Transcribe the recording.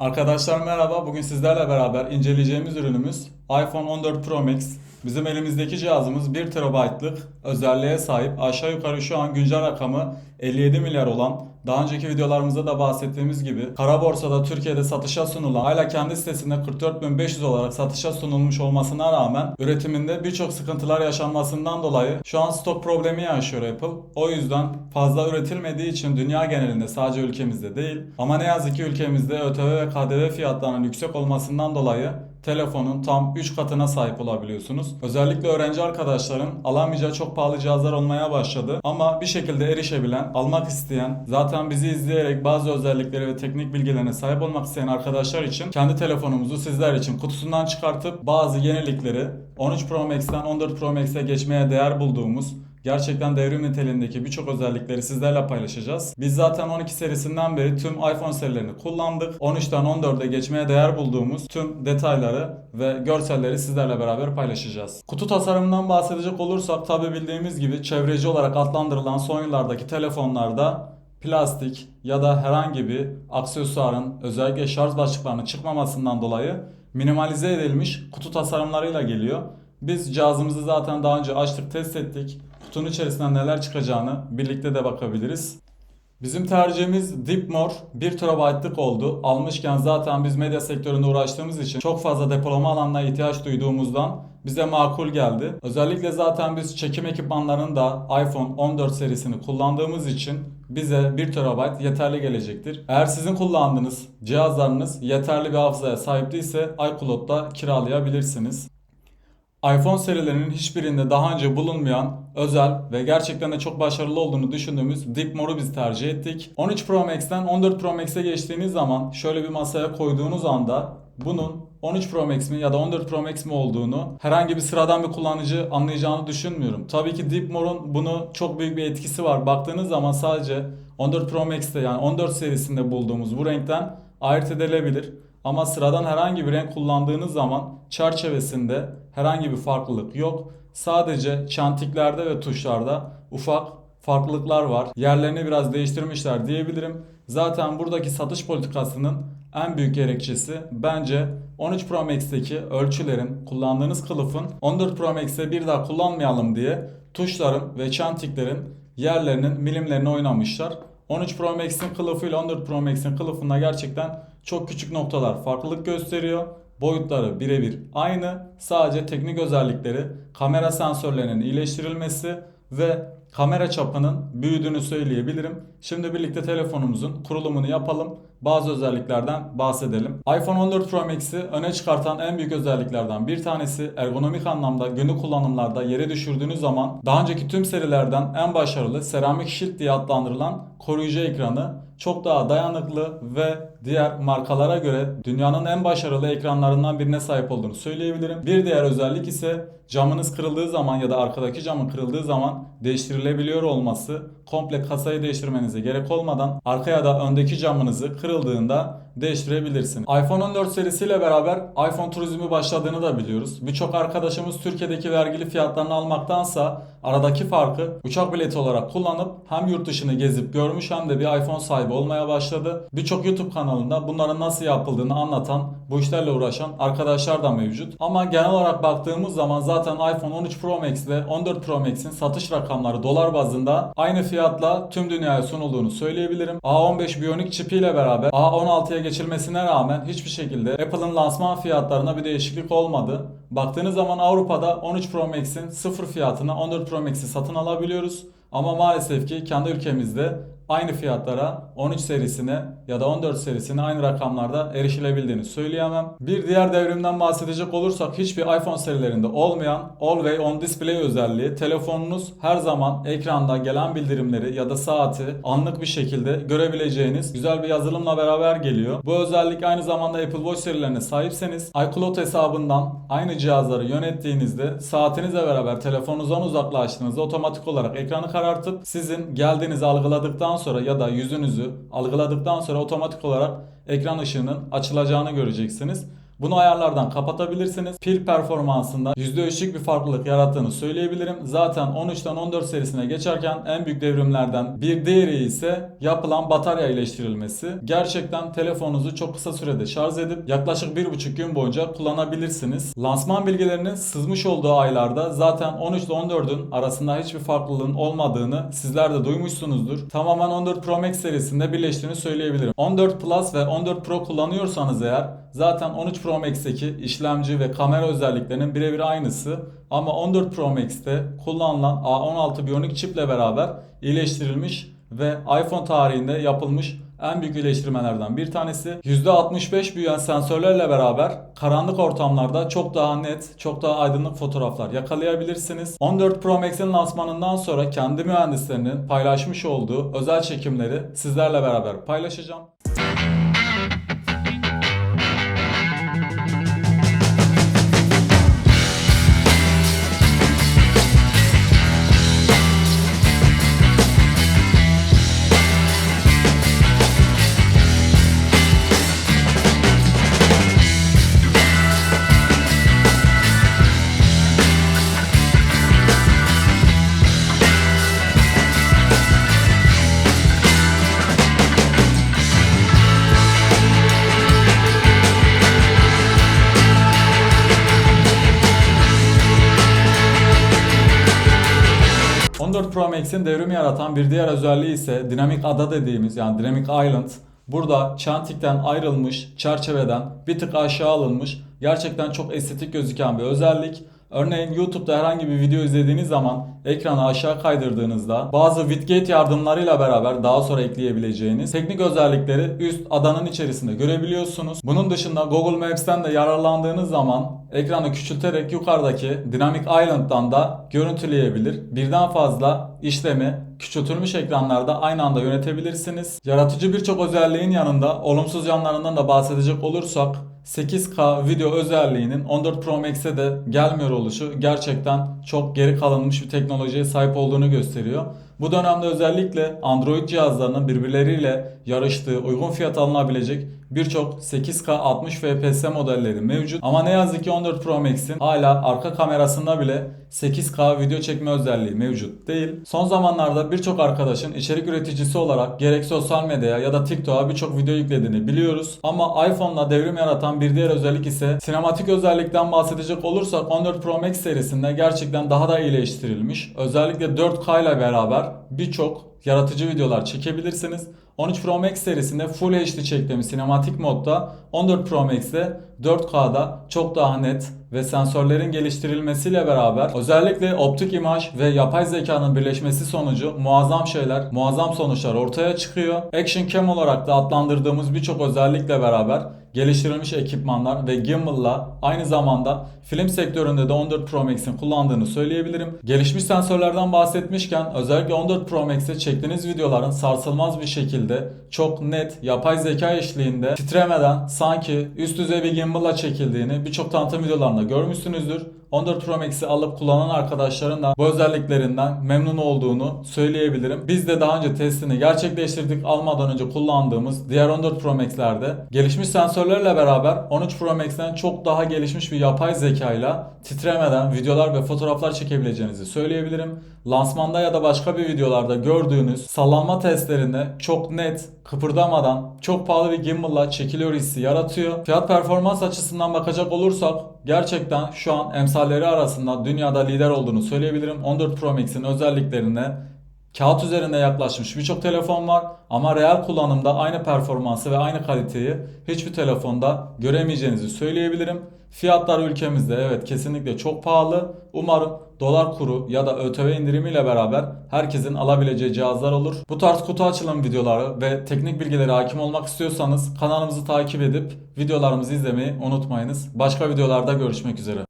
Arkadaşlar merhaba. Bugün sizlerle beraber inceleyeceğimiz ürünümüz iPhone 14 Pro Max. Bizim elimizdeki cihazımız 1 TB'lık özelliğe sahip. Aşağı yukarı şu an güncel rakamı 57 milyar olan, daha önceki videolarımızda da bahsettiğimiz gibi kara borsada Türkiye'de satışa sunulan, hala kendi sitesinde 44.500 olarak satışa sunulmuş olmasına rağmen üretiminde birçok sıkıntılar yaşanmasından dolayı şu an stok problemi yaşıyor Apple. O yüzden fazla üretilmediği için dünya genelinde sadece ülkemizde değil ama ne yazık ki ülkemizde ÖTV ve KDV fiyatlarının yüksek olmasından dolayı telefonun tam 3 katına sahip olabiliyorsunuz. Özellikle öğrenci arkadaşların alamayacağı çok pahalı cihazlar olmaya başladı. Ama bir şekilde erişebilen, almak isteyen, zaten bizi izleyerek bazı özellikleri ve teknik bilgilerine sahip olmak isteyen arkadaşlar için kendi telefonumuzu sizler için kutusundan çıkartıp bazı yenilikleri 13 Pro Max'ten 14 Pro Max'e geçmeye değer bulduğumuz Gerçekten devrim niteliğindeki birçok özellikleri sizlerle paylaşacağız. Biz zaten 12 serisinden beri tüm iPhone serilerini kullandık. 13'ten 14'e geçmeye değer bulduğumuz tüm detayları ve görselleri sizlerle beraber paylaşacağız. Kutu tasarımından bahsedecek olursak tabi bildiğimiz gibi çevreci olarak adlandırılan son yıllardaki telefonlarda plastik ya da herhangi bir aksesuarın özellikle şarj başlıklarının çıkmamasından dolayı minimalize edilmiş kutu tasarımlarıyla geliyor. Biz cihazımızı zaten daha önce açtık, test ettik. Kutunun içerisinden neler çıkacağını birlikte de bakabiliriz. Bizim tercihimiz Deepmore 1 TB'lık oldu. Almışken zaten biz medya sektöründe uğraştığımız için çok fazla depolama alanına ihtiyaç duyduğumuzdan bize makul geldi. Özellikle zaten biz çekim ekipmanlarının da iPhone 14 serisini kullandığımız için bize 1 TB yeterli gelecektir. Eğer sizin kullandığınız cihazlarınız yeterli bir hafızaya sahip değilse iCloud'da kiralayabilirsiniz iPhone serilerinin hiçbirinde daha önce bulunmayan özel ve gerçekten de çok başarılı olduğunu düşündüğümüz Deepmore'u biz tercih ettik. 13 Pro Max'ten 14 Pro Max'e geçtiğiniz zaman şöyle bir masaya koyduğunuz anda bunun 13 Pro Max mi ya da 14 Pro Max mi olduğunu herhangi bir sıradan bir kullanıcı anlayacağını düşünmüyorum. Tabii ki Deepmore'un bunu çok büyük bir etkisi var. Baktığınız zaman sadece 14 Pro Max'te yani 14 serisinde bulduğumuz bu renkten ayırt edilebilir. Ama sıradan herhangi bir renk kullandığınız zaman çerçevesinde herhangi bir farklılık yok. Sadece çantiklerde ve tuşlarda ufak farklılıklar var. Yerlerini biraz değiştirmişler diyebilirim. Zaten buradaki satış politikasının en büyük gerekçesi bence 13 Pro Max'teki ölçülerin, kullandığınız kılıfın 14 Pro Max'te bir daha kullanmayalım diye tuşların ve çantiklerin yerlerinin milimlerini oynamışlar. 13 Pro Max'in kılıfıyla 14 Pro Max'in kılıfında gerçekten çok küçük noktalar farklılık gösteriyor. Boyutları birebir aynı. Sadece teknik özellikleri kamera sensörlerinin iyileştirilmesi ve kamera çapının büyüdüğünü söyleyebilirim. Şimdi birlikte telefonumuzun kurulumunu yapalım. Bazı özelliklerden bahsedelim. iPhone 14 Pro Max'i öne çıkartan en büyük özelliklerden bir tanesi ergonomik anlamda günlük kullanımlarda yere düşürdüğünüz zaman daha önceki tüm serilerden en başarılı Ceramic Shield diye adlandırılan koruyucu ekranı çok daha dayanıklı ve diğer markalara göre dünyanın en başarılı ekranlarından birine sahip olduğunu söyleyebilirim. Bir diğer özellik ise camınız kırıldığı zaman ya da arkadaki camın kırıldığı zaman değiştirilebiliyor olması. Komple kasayı değiştirmenize gerek olmadan arka ya da öndeki camınızı kırıldığında değiştirebilirsiniz. iPhone 14 serisiyle beraber iPhone turizmi başladığını da biliyoruz. Birçok arkadaşımız Türkiye'deki vergili fiyatlarını almaktansa aradaki farkı uçak bileti olarak kullanıp hem yurt dışını gezip görmüş hem de bir iPhone sahibi olmaya başladı. Birçok YouTube kanalında bunların nasıl yapıldığını anlatan, bu işlerle uğraşan arkadaşlar da mevcut. Ama genel olarak baktığımız zaman zaten iPhone 13 Pro Max ile 14 Pro Max'in satış rakamları dolar bazında aynı fiyatla tüm dünyaya sunulduğunu söyleyebilirim. A15 Bionic çipi ile beraber A16'ya geçilmesine rağmen hiçbir şekilde Apple'ın lansman fiyatlarına bir değişiklik olmadı. Baktığınız zaman Avrupa'da 13 Pro Max'in sıfır fiyatına 14 Pro Max'i satın alabiliyoruz. Ama maalesef ki kendi ülkemizde aynı fiyatlara 13 serisine ya da 14 serisine aynı rakamlarda erişilebildiğini söyleyemem. Bir diğer devrimden bahsedecek olursak hiçbir iPhone serilerinde olmayan Always on Display özelliği telefonunuz her zaman ekranda gelen bildirimleri ya da saati anlık bir şekilde görebileceğiniz güzel bir yazılımla beraber geliyor. Bu özellik aynı zamanda Apple Watch serilerine sahipseniz iCloud hesabından aynı cihazları yönettiğinizde saatinizle beraber telefonunuzdan uzaklaştığınızda otomatik olarak ekranı karartıp sizin geldiğinizi algıladıktan sonra ya da yüzünüzü algıladıktan sonra otomatik olarak ekran ışığının açılacağını göreceksiniz. Bunu ayarlardan kapatabilirsiniz. Pil performansında %3'lük bir farklılık yarattığını söyleyebilirim. Zaten 13'ten 14 serisine geçerken en büyük devrimlerden bir diğeri ise yapılan batarya iyileştirilmesi. Gerçekten telefonunuzu çok kısa sürede şarj edip yaklaşık 1,5 gün boyunca kullanabilirsiniz. Lansman bilgilerinin sızmış olduğu aylarda zaten 13 ile 14'ün arasında hiçbir farklılığın olmadığını sizler de duymuşsunuzdur. Tamamen 14 Pro Max serisinde birleştiğini söyleyebilirim. 14 Plus ve 14 Pro kullanıyorsanız eğer zaten 13 Pro Max'teki işlemci ve kamera özelliklerinin birebir aynısı. Ama 14 Pro Max'te kullanılan A16 Bionic çiple beraber iyileştirilmiş ve iPhone tarihinde yapılmış en büyük iyileştirmelerden bir tanesi. %65 büyüyen sensörlerle beraber karanlık ortamlarda çok daha net, çok daha aydınlık fotoğraflar yakalayabilirsiniz. 14 Pro Max'in lansmanından sonra kendi mühendislerinin paylaşmış olduğu özel çekimleri sizlerle beraber paylaşacağım. ...14 Pro Max'in devrim yaratan bir diğer özelliği ise dinamik ada dediğimiz yani Dynamic Island. Burada çentikten ayrılmış, çerçeveden bir tık aşağı alınmış, gerçekten çok estetik gözüken bir özellik. Örneğin YouTube'da herhangi bir video izlediğiniz zaman ekranı aşağı kaydırdığınızda bazı widget yardımlarıyla beraber daha sonra ekleyebileceğiniz teknik özellikleri üst adanın içerisinde görebiliyorsunuz. Bunun dışında Google Maps'ten de yararlandığınız zaman ekranı küçülterek yukarıdaki Dynamic Island'dan da görüntüleyebilir. Birden fazla işlemi küçültülmüş ekranlarda aynı anda yönetebilirsiniz. Yaratıcı birçok özelliğin yanında olumsuz yanlarından da bahsedecek olursak 8K video özelliğinin 14 Pro Max'e de gelmiyor oluşu gerçekten çok geri kalınmış bir teknolojiye sahip olduğunu gösteriyor. Bu dönemde özellikle Android cihazlarının birbirleriyle yarıştığı uygun fiyat alınabilecek birçok 8K 60 FPS modelleri mevcut. Ama ne yazık ki 14 Pro Max'in hala arka kamerasında bile 8K video çekme özelliği mevcut değil. Son zamanlarda birçok arkadaşın içerik üreticisi olarak gerek sosyal medyaya ya da TikTok'a birçok video yüklediğini biliyoruz. Ama iPhone'la devrim yaratan bir diğer özellik ise sinematik özellikten bahsedecek olursak 14 Pro Max serisinde gerçekten daha da iyileştirilmiş. Özellikle 4K ile beraber birçok yaratıcı videolar çekebilirsiniz. 13 Pro Max serisinde Full HD çektiğimiz sinematik modda 14 Pro Max'te 4K'da çok daha net ve sensörlerin geliştirilmesiyle beraber özellikle optik imaj ve yapay zekanın birleşmesi sonucu muazzam şeyler, muazzam sonuçlar ortaya çıkıyor. Action Cam olarak da adlandırdığımız birçok özellikle beraber geliştirilmiş ekipmanlar ve gimbal'la aynı zamanda film sektöründe de 14 Pro Max'in kullandığını söyleyebilirim. Gelişmiş sensörlerden bahsetmişken özellikle 14 Pro Max'te çektiğiniz videoların sarsılmaz bir şekilde çok net yapay zeka eşliğinde titremeden sanki üst düzey bir gimbal'la çekildiğini birçok tanıtım videolarında görmüşsünüzdür. 14 Pro Max'i alıp kullanan arkadaşların da bu özelliklerinden memnun olduğunu söyleyebilirim. Biz de daha önce testini gerçekleştirdik almadan önce kullandığımız diğer 14 Pro Max'lerde gelişmiş sensörlerle beraber 13 Pro Max'ten çok daha gelişmiş bir yapay zekayla titremeden videolar ve fotoğraflar çekebileceğinizi söyleyebilirim. Lansmanda ya da başka bir videolarda gördüğünüz sallanma testlerinde çok net, kıpırdamadan çok pahalı bir gimbal'la çekiliyor hissi yaratıyor. Fiyat performans açısından bakacak olursak gerçekten şu an emsalleri arasında dünyada lider olduğunu söyleyebilirim. 14 Pro Max'in özelliklerine kağıt üzerinde yaklaşmış birçok telefon var ama real kullanımda aynı performansı ve aynı kaliteyi hiçbir telefonda göremeyeceğinizi söyleyebilirim. Fiyatlar ülkemizde evet kesinlikle çok pahalı. Umarım dolar kuru ya da ÖTV indirimiyle beraber herkesin alabileceği cihazlar olur. Bu tarz kutu açılım videoları ve teknik bilgilere hakim olmak istiyorsanız kanalımızı takip edip videolarımızı izlemeyi unutmayınız. Başka videolarda görüşmek üzere.